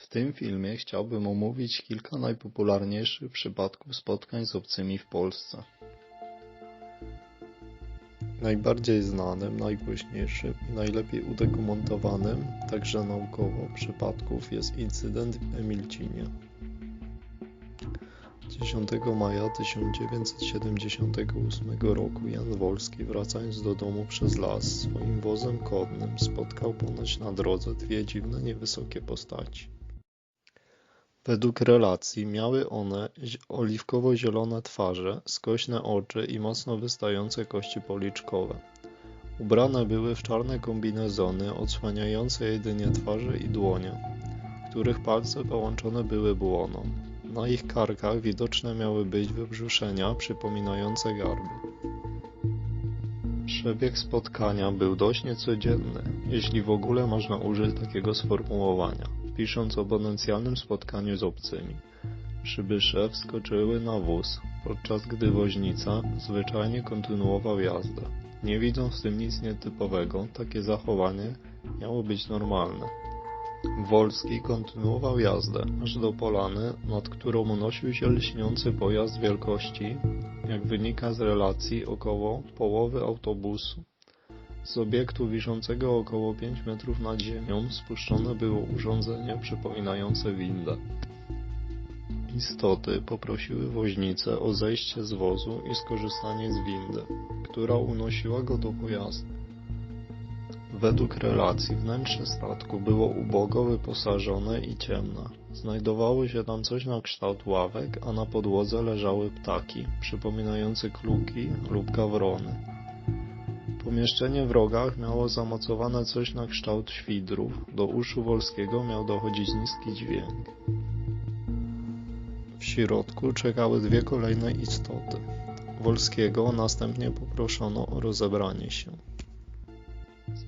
W tym filmie chciałbym omówić kilka najpopularniejszych przypadków spotkań z obcymi w Polsce. Najbardziej znanym, najgłośniejszym i najlepiej udokumentowanym, także naukowo, przypadków jest incydent w Emilcinie. 10 maja 1978 roku Jan Wolski, wracając do domu przez las swoim wozem konnym, spotkał ponoć na drodze dwie dziwne, niewysokie postaci. Według relacji miały one oliwkowo-zielone twarze, skośne oczy i mocno wystające kości policzkowe. Ubrane były w czarne kombinezony odsłaniające jedynie twarze i dłonie, których palce połączone były błoną. Na ich karkach widoczne miały być wybrzuszenia przypominające garby. Przebieg spotkania był dość niecodzienny, jeśli w ogóle można użyć takiego sformułowania, pisząc o potencjalnym spotkaniu z obcymi. Przybysze wskoczyły na wóz, podczas gdy woźnica zwyczajnie kontynuował jazdę. Nie widząc w tym nic nietypowego, takie zachowanie miało być normalne. Wolski kontynuował jazdę, aż do polany, nad którą unosił się lśniący pojazd wielkości, jak wynika z relacji, około połowy autobusu. Z obiektu wiszącego około 5 metrów nad ziemią spuszczone było urządzenie przypominające windę. Istoty poprosiły woźnicę o zejście z wozu i skorzystanie z windy, która unosiła go do pojazdu. Według relacji wnętrze statku było ubogo wyposażone i ciemne. Znajdowało się tam coś na kształt ławek, a na podłodze leżały ptaki, przypominające kluki lub gawrony. Pomieszczenie w rogach miało zamocowane coś na kształt świdrów, do uszu Wolskiego miał dochodzić niski dźwięk. W środku czekały dwie kolejne istoty. Wolskiego następnie poproszono o rozebranie się.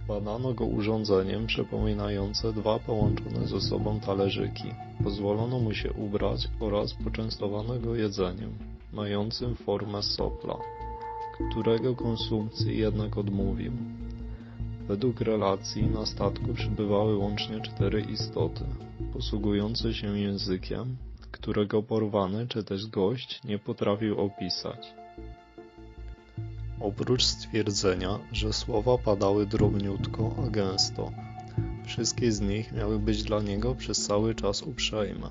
Zbadano go urządzeniem przypominające dwa połączone ze sobą talerzyki. Pozwolono mu się ubrać oraz poczęstowano go jedzeniem, mającym formę sopla, którego konsumpcji jednak odmówił. Według relacji na statku przybywały łącznie cztery istoty, posługujące się językiem, którego porwany czy też gość nie potrafił opisać. Oprócz stwierdzenia, że słowa padały drobniutko, a gęsto, wszystkie z nich miały być dla niego przez cały czas uprzejme.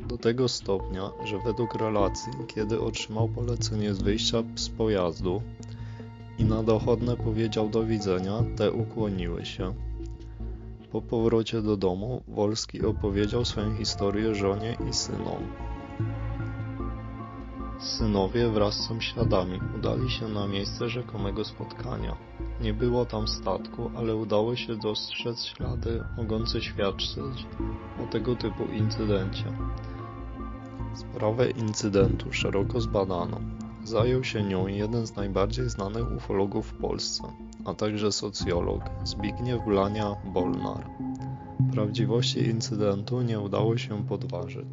Do tego stopnia, że według relacji, kiedy otrzymał polecenie z wyjścia z pojazdu i na dochodne powiedział do widzenia, te ukłoniły się. Po powrocie do domu Wolski opowiedział swoją historię żonie i synom. Synowie wraz z sąsiadami udali się na miejsce rzekomego spotkania. Nie było tam statku, ale udało się dostrzec ślady mogące świadczyć o tego typu incydencie. Sprawę incydentu szeroko zbadano. Zajął się nią jeden z najbardziej znanych ufologów w Polsce, a także socjolog Zbigniew Blania-Bolnar. Prawdziwości incydentu nie udało się podważyć.